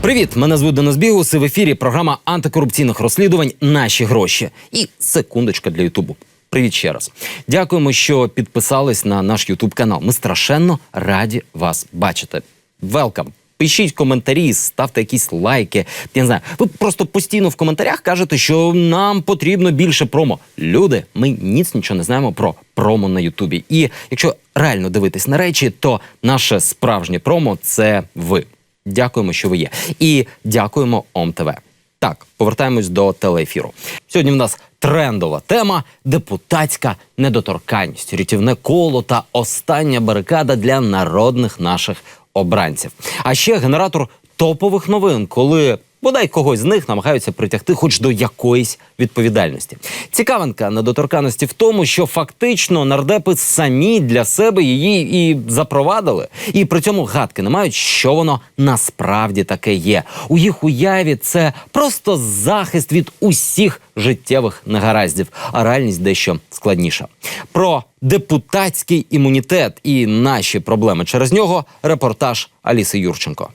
Привіт, мене звуть Денис Бігус. В ефірі програма антикорупційних розслідувань Наші гроші. І секундочка для Ютубу. Привіт ще раз. Дякуємо, що підписались на наш Ютуб канал. Ми страшенно раді вас бачити. Велкам! Пишіть коментарі, ставте якісь лайки. Я не знаю, ви просто постійно в коментарях кажете, що нам потрібно більше промо. Люди, ми ніц нічого не знаємо про промо на Ютубі. І якщо реально дивитись на речі, то наше справжнє промо це ви. Дякуємо, що ви є. І дякуємо ОМТВ. Так, повертаємось до телеефіру. Сьогодні в нас трендова тема депутатська недоторканність, рятівне коло та остання барикада для народних наших обранців. А ще генератор топових новин, коли бодай когось з них намагаються притягти хоч до якоїсь відповідальності. Цікавинка недоторканності в тому, що фактично нардепи самі для себе її і запровадили, і при цьому гадки не мають, що воно насправді таке є. У їх уяві це просто захист від усіх життєвих негараздів, а реальність дещо складніша. Про депутатський імунітет і наші проблеми через нього репортаж Аліси Юрченко.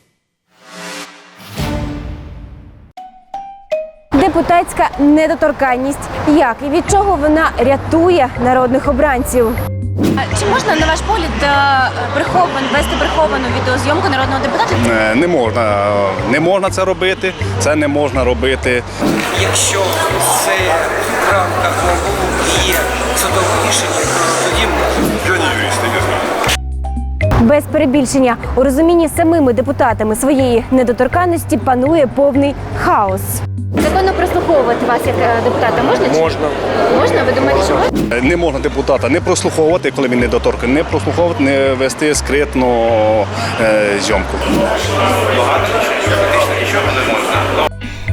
Депутатська недоторканність. Як і від чого вона рятує народних обранців? Чи можна, на ваш погляд, е, прихован, вести приховану відеозйомку народного депутата? Е, Не можна, не можна це робити. Це не можна робити. Якщо це в рамках є судове рішення, тоді. Без перебільшення у розумінні самими депутатами своєї недоторканності панує повний хаос. Законно прослуховувати вас як е, депутата можна? чи- Можна. Можна? Ви думаєте, що можна? Е, Не можна депутата не прослуховувати, коли він недоторканий, не прослуховувати, не вести скритну е, зйомку.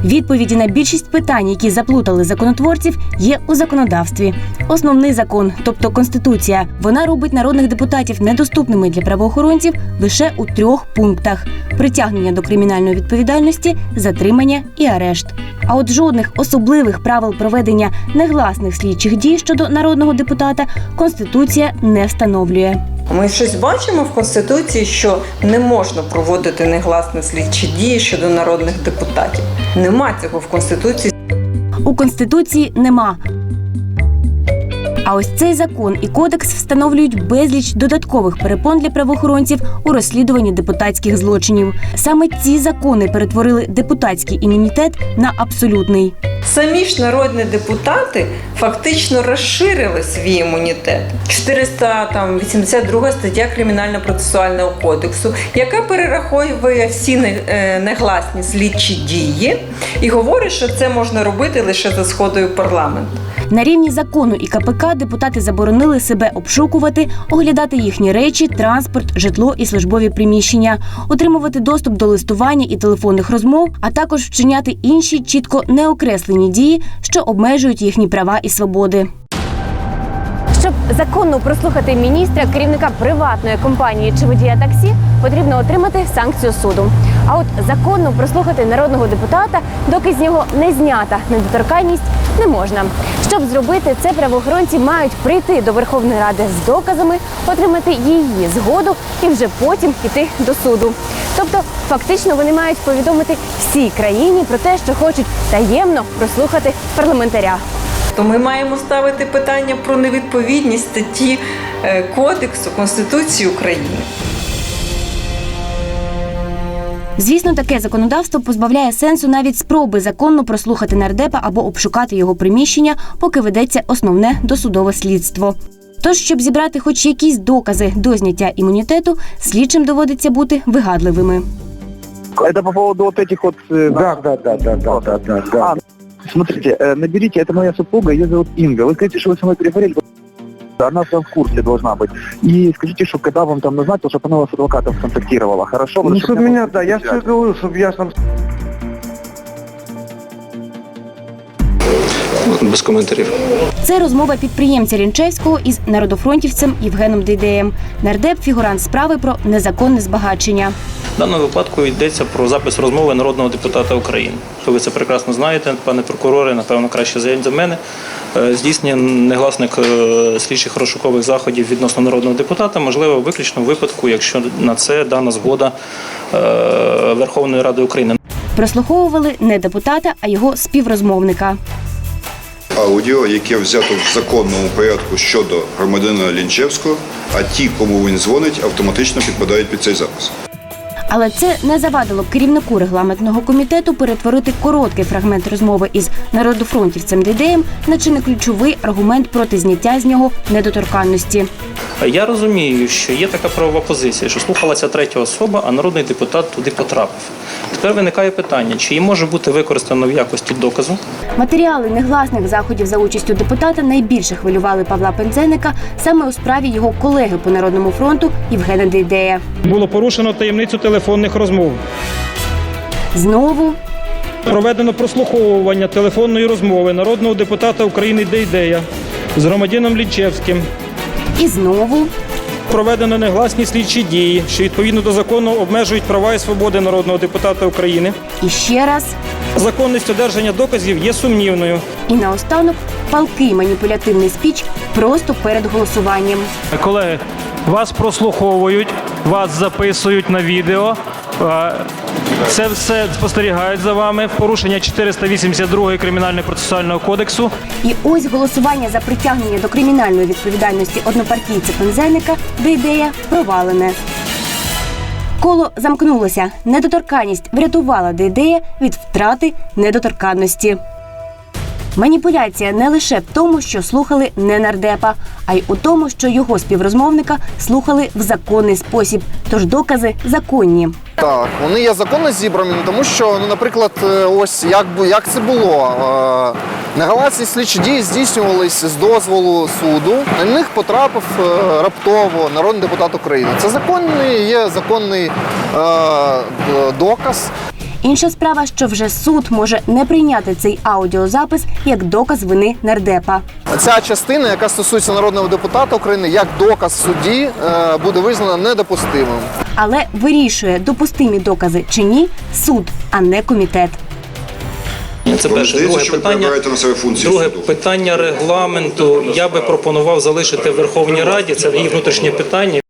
Відповіді на більшість питань, які заплутали законотворців, є у законодавстві. Основний закон, тобто конституція, вона робить народних депутатів недоступними для правоохоронців лише у трьох пунктах: притягнення до кримінальної відповідальності, затримання і арешт. А от жодних особливих правил проведення негласних слідчих дій щодо народного депутата конституція не встановлює. Ми щось бачимо в конституції, що не можна проводити негласні слідчі дії щодо народних депутатів. Нема цього в конституції. У конституції нема. А ось цей закон і кодекс встановлюють безліч додаткових перепон для правоохоронців у розслідуванні депутатських злочинів. Саме ці закони перетворили депутатський імунітет на абсолютний. Самі ж народні депутати фактично розширили свій імунітет. 482 стаття Кримінально-процесуального кодексу, яка перераховує всі е, негласні слідчі дії і говорить, що це можна робити лише за сходою парламенту. На рівні закону і КПК депутати заборонили себе обшукувати, оглядати їхні речі, транспорт, житло і службові приміщення, отримувати доступ до листування і телефонних розмов, а також вчиняти інші чітко неокреслені дії, що обмежують їхні права і свободи. Щоб законно прослухати міністра, керівника приватної компанії чи водія таксі, потрібно отримати санкцію суду. А от законно прослухати народного депутата, доки з нього не знята недоторканність, не можна. Щоб зробити це, правоохоронці мають прийти до Верховної Ради з доказами, отримати її згоду і вже потім іти до суду. Тобто, фактично, вони мають повідомити всій країні про те, що хочуть таємно прослухати парламентаря. То ми маємо ставити питання про невідповідність статті е, Кодексу Конституції України. Звісно, таке законодавство позбавляє сенсу навіть спроби законно прослухати нардепа або обшукати його приміщення, поки ведеться основне досудове слідство. Тож, щоб зібрати хоч якісь докази до зняття імунітету, слідчим доводиться бути вигадливими. Это по поводу вот этих вот... э, Да, да, да, да, да, да, да, да. А, смотрите, э, наберите, это моя супруга, ее зовут Инга. Вы скажите, что вы со мной переговорили, она там в курсе должна быть. И скажите, что когда вам там назначил, чтобы она вас с адвокатом контактировала, хорошо? Ну, Потому что чтобы у меня, было да, я связь. все говорю, чтобы я сам Без коментарів. Це розмова підприємця Рінчевського із народофронтівцем Євгеном Дейдеєм. Нардеп фігурант справи про незаконне збагачення. В даному випадку йдеться про запис розмови народного депутата України. Ви це прекрасно знаєте, пане прокуроре, напевно, краще за мене. Е, Здійснення негласних е, слідчих розшукових заходів відносно народного депутата можливо виключно в випадку, якщо на це дана згода е, Верховної Ради України. Прослуховували не депутата, а його співрозмовника. аудіо, яке взято в законному порядку щодо громадянина Лінчевського, а ті, кому він дзвонить, автоматично підпадають під цей запис. Але це не завадило керівнику регламентного комітету перетворити короткий фрагмент розмови із народофронтівцем Дідеєм на чи не ключовий аргумент проти зняття з нього недоторканності. Я розумію, що є така правова позиція, що слухалася третя особа, а народний депутат туди потрапив. Тепер виникає питання, чи її може бути використано в якості доказу, Матеріали негласних заходів за участю депутата найбільше хвилювали Павла Пензеника саме у справі його колеги по народному фронту Євгена Дейдея. Було порушено таємницю телефонних розмов. Знову Проведено прослуховування телефонної розмови народного депутата України Дейдея з громадянином Лічевським. і знову Проведено негласні слідчі дії, що відповідно до закону обмежують права і свободи народного депутата України. і ще раз. Законність одержання доказів є сумнівною. І наостанок палкий маніпулятивний спіч просто перед голосуванням. Колеги, вас прослуховують, вас записують на відео. Це все спостерігають за вами. Порушення 482 кримінального процесуального кодексу. І ось голосування за притягнення до кримінальної відповідальності однопартійця Пензеника Дейдея провалене. Коло замкнулося. Недоторканність врятувала Дейдея від втрати недоторканності. Маніпуляція не лише в тому, що слухали не нардепа, а й у тому, що його співрозмовника слухали в законний спосіб, тож докази законні. Так, вони є законно зібрані, тому що, ну, наприклад, е, ось як як це було. Е, Негаласні слідчі дії здійснювалися з дозволу суду. На них потрапив е, раптово народний депутат України. Це законний, є законний е, доказ. Інша справа, що вже суд може не прийняти цей аудіозапис як доказ вини нардепа. Ця частина, яка стосується народного депутата України, як доказ в суді, е, буде визнана недопустимим. Але вирішує, допустимі докази чи ні, суд, а не комітет. Це перше. Друге питання. Друге питання регламенту. Я би пропонував залишити в Верховній Раді. Це її внутрішнє питання.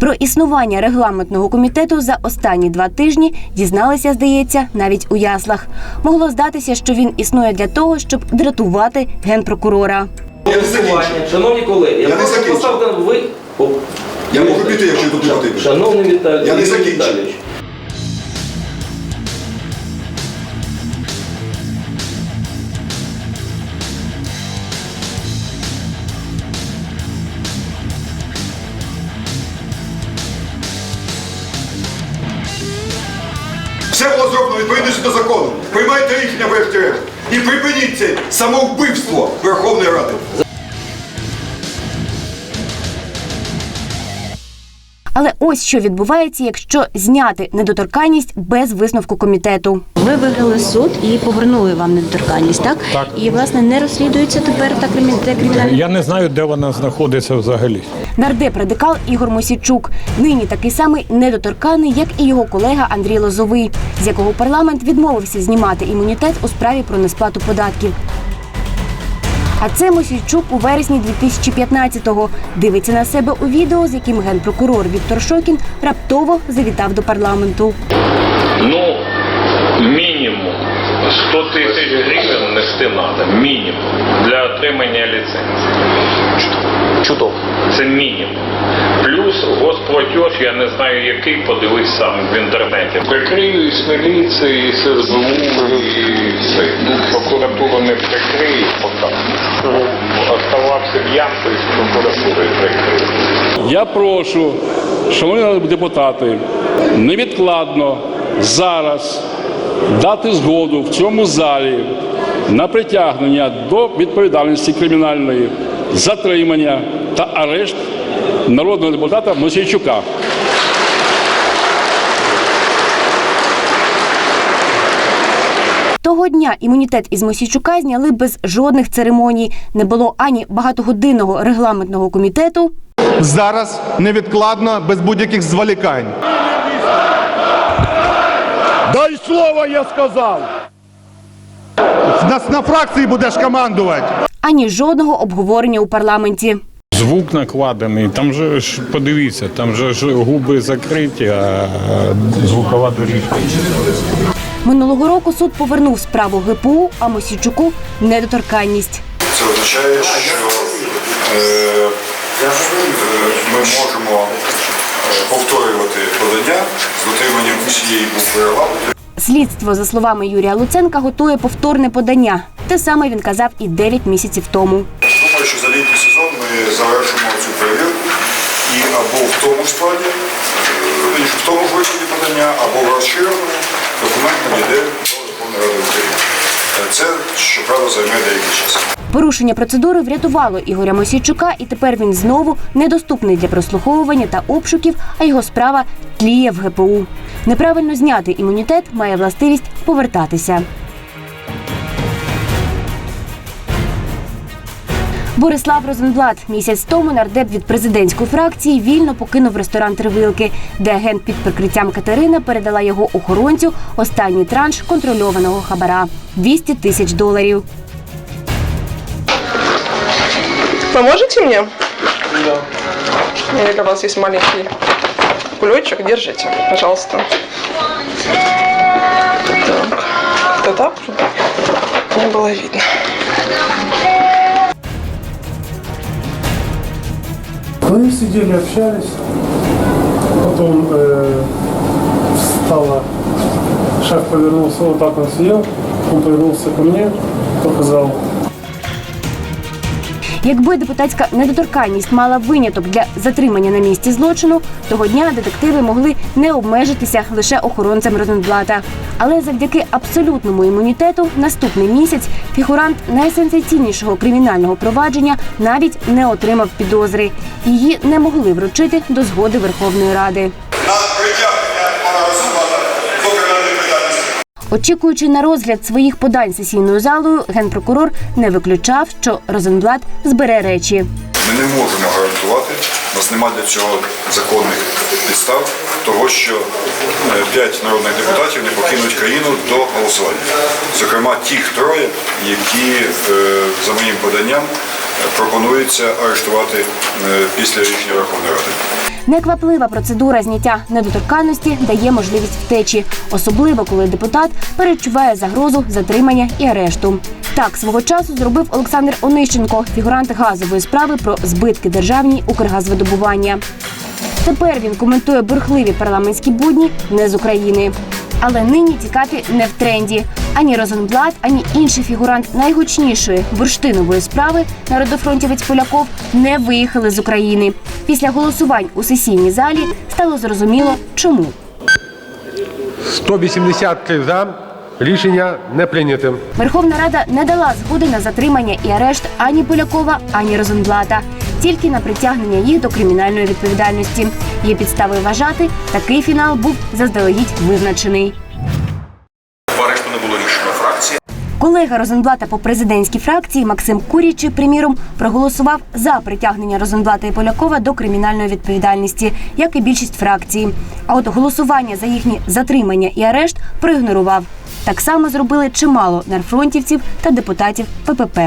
Про існування регламентного комітету за останні два тижні дізналися, здається, навіть у яслах. Могло здатися, що він існує для того, щоб дратувати генпрокурора. Я не. Шановні колеги, я, Я не просто поставте ви. Я можу піти, якщо тут потрібно. Шановний Віталій, Я не Юрій закінчив. Все було зроблено відповідності до закону. Приймайте рішення врешті-решт. І припиніть це самовбивство Верховної Ради. Але ось що відбувається, якщо зняти недоторканність без висновку комітету. Ви виграли суд і повернули вам недоторканність, так? Так. І власне не розслідується тепер та кримі- те кримінальне Я не знаю, де вона знаходиться взагалі. Нардеп радикал Ігор Мосійчук нині такий самий недоторканий, як і його колега Андрій Лозовий, з якого парламент відмовився знімати імунітет у справі про несплату податків. А це Мосійчук у вересні 2015-го дивиться на себе у відео, з яким генпрокурор Віктор Шокін раптово завітав до парламенту. Ну, мінімум 100 тисяч гривень нести треба. Мінімум. Для отримання ліцензії. Чудово. Це мінімум. Плюс госплатеж, я не знаю який, подивись сам в інтернеті. Прикрию і з міліції, і з і все. Прокуратура не прикриє поки. Оставався б'янкою з прокуратурою прикриє. Я прошу, шановні депутати, невідкладно зараз дати згоду в цьому залі на притягнення до відповідальності кримінальної, затримання та арешт народного депутата Мосійчука. Того дня імунітет із Мосійчука зняли без жодних церемоній. Не було ані багатогодинного регламентного комітету, Зараз невідкладно, без будь-яких зволікань. Дай слово, я сказав! Нас на фракції будеш командувати. ані жодного обговорення у парламенті. Звук накладений, там же ж подивіться, там же ж губи закриті, а звукова доріжка. Минулого року суд повернув справу ГПУ, а Мосійчуку недоторканність. Це означає, що е, е, ми можемо повторювати подання з дотриманням усієї букви регламенту. Слідство, за словами Юрія Луценка, готує повторне подання. Те саме він казав і 9 місяців тому. Думаю, що за літній сезон ми завершимо цю перевірку і або в тому складі, е, в тому ж вигляді подання, або в розширеному документ надійде до Верховної Ради України. Е, Це, щоправда, займе деякий час. Порушення процедури врятувало Ігоря Мосійчука, і тепер він знову недоступний для прослуховування та обшуків, а його справа тліє в ГПУ. Неправильно знятий імунітет має властивість повертатися. Борислав Розенблат місяць тому нардеп від президентської фракції вільно покинув ресторан Тривилки, де агент під прикриттям Катерина передала його охоронцю останній транш контрольованого хабара 200 тисяч доларів. Поможете мне? Да. Или у вас есть маленький кулечек? Держите, пожалуйста. Так. Это так? чтобы Не было видно. Мы сидели, общались. Потом э, встала, шеф повернулся, вот так он сидел. Он повернулся ко мне, показал Якби депутатська недоторканність мала виняток для затримання на місці злочину, того дня детективи могли не обмежитися лише охоронцем Розенблата. Але завдяки абсолютному імунітету наступний місяць фігурант найсенсаційнішого кримінального провадження навіть не отримав підозри. Її не могли вручити до згоди Верховної Ради. Очікуючи на розгляд своїх подань сесійною залою, генпрокурор не виключав, що Розенблат збере речі. Ми не можемо гарантувати, у нас немає для цього законних підстав, того, що е, п'ять народних депутатів не покинуть країну до голосування. Зокрема, ті троє, які е, за моїм поданням е, пропонується арештувати після рішення Верховної Ради. Некваплива процедура зняття недоторканності дає можливість втечі, особливо коли депутат перечуває загрозу затримання і арешту. Так свого часу зробив Олександр Онищенко, фігурант газової справи про збитки державній Укргазвидобування. Тепер він коментує бурхливі парламентські будні не з України. Але нині тікати не в тренді. Ані Розенблат, ані інший фігурант найгучнішої бурштинової справи народофронтівець Поляков не виїхали з України. Після голосувань у сесійній залі стало зрозуміло, чому. 183 за. Рішення не прийняте. Верховна Рада не дала згоди на затримання і арешт ані Полякова, ані Розенблата, тільки на притягнення їх до кримінальної відповідальності. Є підстави вважати, такий фінал був заздалегідь визначений. Арешту не було рішення фракції. Колега Розенблата по президентській фракції Максим Курічий, приміром, проголосував за притягнення Розенблата і Полякова до кримінальної відповідальності, як і більшість фракції. А от голосування за їхні затримання і арешт проігнорував. Так само зробили чимало нарфронтівців та депутатів ППП.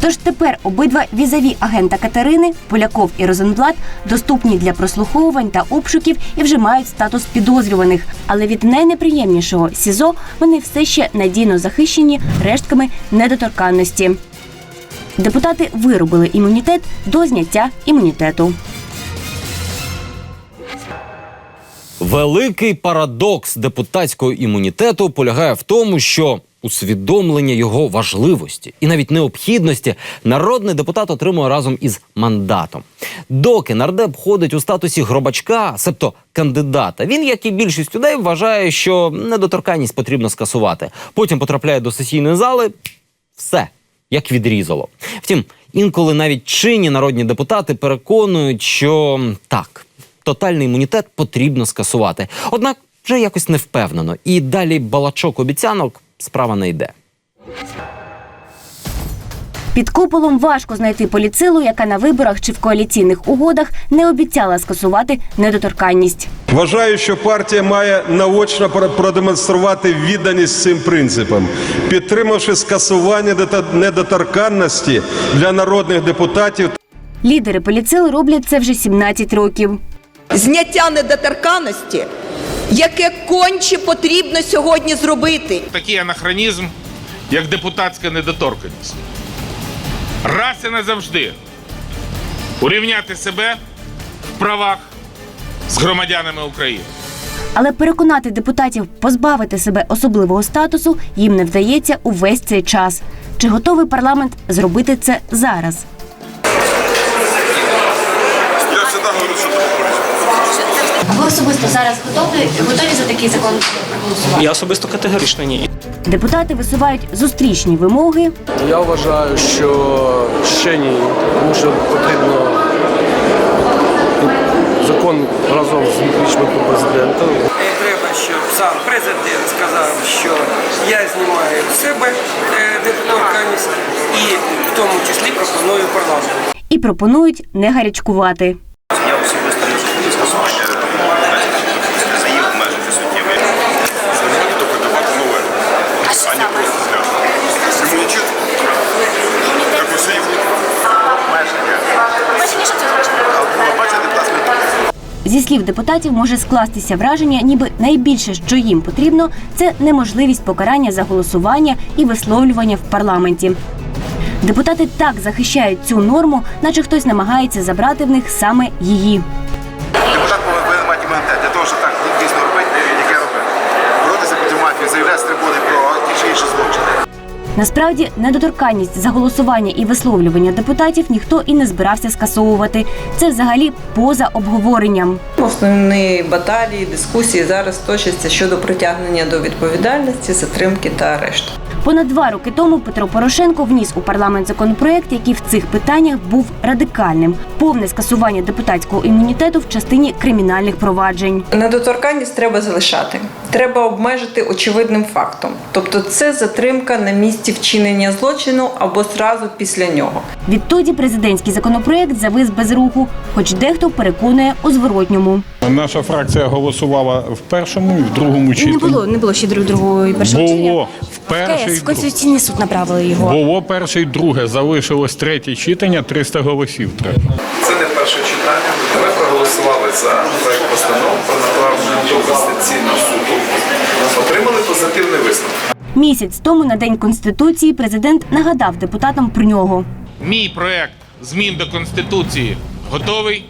Тож тепер обидва візаві агента Катерини, Поляков і Розенблат, доступні для прослуховувань та обшуків і вже мають статус підозрюваних. Але від найнеприємнішого СІЗО вони все ще надійно захищені рештками недоторканності. Депутати виробили імунітет до зняття імунітету. Великий парадокс депутатського імунітету полягає в тому, що усвідомлення його важливості і навіть необхідності народний депутат отримує разом із мандатом. Доки нардеп ходить у статусі гробачка, себто кандидата, він, як і більшість людей, вважає, що недоторканність потрібно скасувати. Потім потрапляє до сесійної зали. Все як відрізало. Втім, інколи навіть чинні народні депутати переконують, що так, тотальний імунітет потрібно скасувати. Однак вже якось не впевнено. І далі балачок обіцянок справа не йде. Під куполом важко знайти поліцилу, яка на виборах чи в коаліційних угодах не обіцяла скасувати недоторканність. Вважаю, що партія має наочно про- продемонструвати відданість цим принципам, підтримавши скасування недоторканності для народних депутатів. Лідери поліцил роблять це вже 17 років. Зняття недоторканності, яке конче потрібно сьогодні зробити. такий анахронізм, як депутатська недоторканність. Раз і назавжди урівняти себе в правах з громадянами України. Але переконати депутатів позбавити себе особливого статусу їм не вдається увесь цей час. Чи готовий парламент зробити це зараз? Я завжди говорю, що це популізм. А ви особисто зараз готові, готові за такий закон проголосувати? Я особисто категорично ні. Депутати висувають зустрічні вимоги, Я вважаю, що ще ні, тому що потрібно закон разом з імпічментом президента. І треба, щоб сам президент сказав, що я знімаю з себе недоторканність і в тому числі пропоную парламенту. і пропонують не гарячкувати. Я особисто не захотів скасування за їх обмежити суттєві. Тільки подавати нове, а не просто зняти. Імунітет, як у всіх, обмеження. Бачите, депутатський Зі слів депутатів може скластися враження, ніби найбільше, що їм потрібно, це неможливість покарання за голосування і висловлювання в парламенті. Депутати так захищають цю норму, наче хтось намагається забрати в них саме її. Насправді, недоторканність за голосування і висловлювання депутатів ніхто і не збирався скасовувати. Це взагалі поза обговоренням. Основні баталії, дискусії зараз точаться щодо притягнення до відповідальності, затримки та арешту. Понад два роки тому Петро Порошенко вніс у парламент законопроект, який в цих питаннях був радикальним: повне скасування депутатського імунітету в частині кримінальних проваджень. Недоторканність треба залишати. Треба обмежити очевидним фактом. Тобто це затримка на місці вчинення злочину або зразу після нього. Відтоді президентський законопроект завис без руху, хоч дехто переконує у зворотньому. Наша фракція голосувала в першому і в другому читанні. Не було, не було ще друг другого і першого читання. Було в перший КС, в Конституційний суд направили його. Було перше і друге, залишилось третє читання, 300 голосів треба. Це не перше читання. Ми проголосували за проект постанов про направлення до Конституційного суду. Позитивний висновок. Місяць тому на день конституції президент нагадав депутатам про нього. Мій проект змін до Конституції готовий.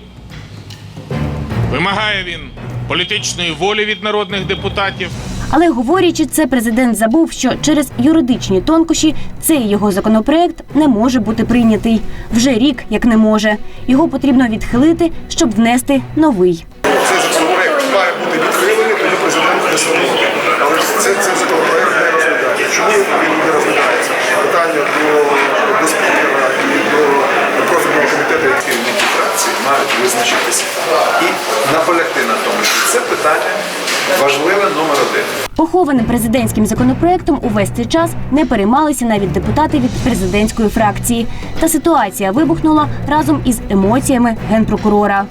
Вимагає він політичної волі від народних депутатів. Але говорячи це, президент забув, що через юридичні тонкощі цей його законопроект не може бути прийнятий. Вже рік як не може. Його потрібно відхилити, щоб внести новий. Цей законопроект має бути відхилений, тоді президент не Це, цей законопроект не розглядається. Чому він не розглядається? Питання до, до спікера і до профільного комітету, які в фракції мають визначитися. І наполягти на тому, що це питання важливе номер один. Похованим президентським законопроектом увесь цей час не переймалися навіть депутати від президентської фракції. Та ситуація вибухнула разом із емоціями генпрокурора.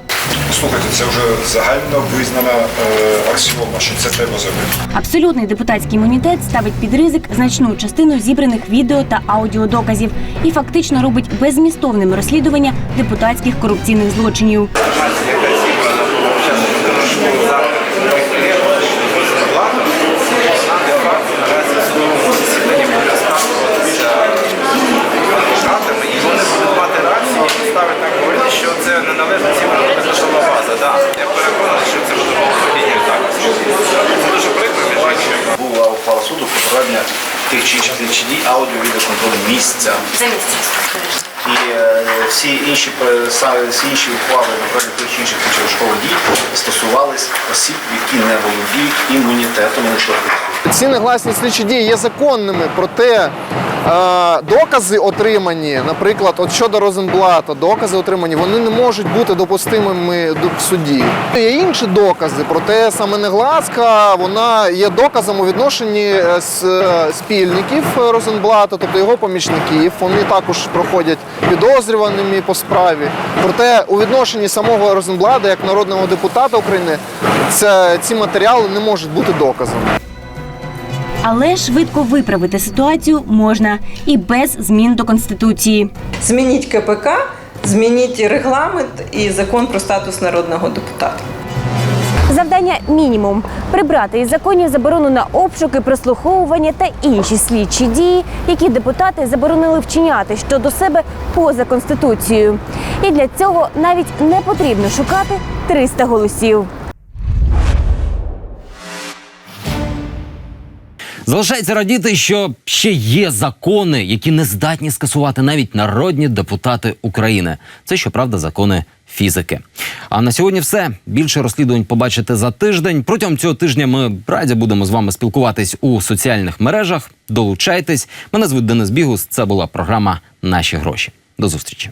Слухайте, це вже загально визнана е, аксіома, що це треба зробити. Абсолютний депутатський імунітет ставить під ризик значну частину зібраних відео та аудіодоказів і фактично робить безмістовним розслідування депутатських корупційних злочинів. І вони будуть мати рацію і ставити так говорити, що це не належить цим безпечна база. Да. Я переконаний, що це буде володіння так. Це дуже прикро, ми бачимо. Була ухвала суду про проведення тих чи інших слідчих дій аудіо-відеоконтролю місця. За місце. І е, всі інші всі інші ухвали на проведення тих інших антирошкових дій стосувались осіб, які не володіють імунітетом не Ці негласні слідчі дії є законними, проте е, докази отримані, наприклад, от щодо Розенблата, докази отримані, вони не можуть бути допустимими до- в суді. Є інші докази, проте саме негласка вона є доказом у відношенні с- е, спільників Розенблата, тобто його помічників. Вони також проходять підозрюваними по справі. Проте у відношенні самого Розенблада, як народного депутата України, це, ці матеріали не можуть бути доказом. Але швидко виправити ситуацію можна і без змін до конституції. Змініть КПК Змініть регламент і закон про статус народного депутата. Завдання мінімум прибрати із законів заборону на обшуки, прослуховування та інші слідчі дії, які депутати заборонили вчиняти щодо себе поза конституцією. І для цього навіть не потрібно шукати 300 голосів. Залишається радіти, що ще є закони, які не здатні скасувати навіть народні депутати України. Це щоправда закони фізики. А на сьогодні все більше розслідувань побачите за тиждень. Протягом цього тижня ми раді будемо з вами спілкуватись у соціальних мережах. Долучайтесь. Мене звуть Денис Бігус. Це була програма Наші гроші. До зустрічі.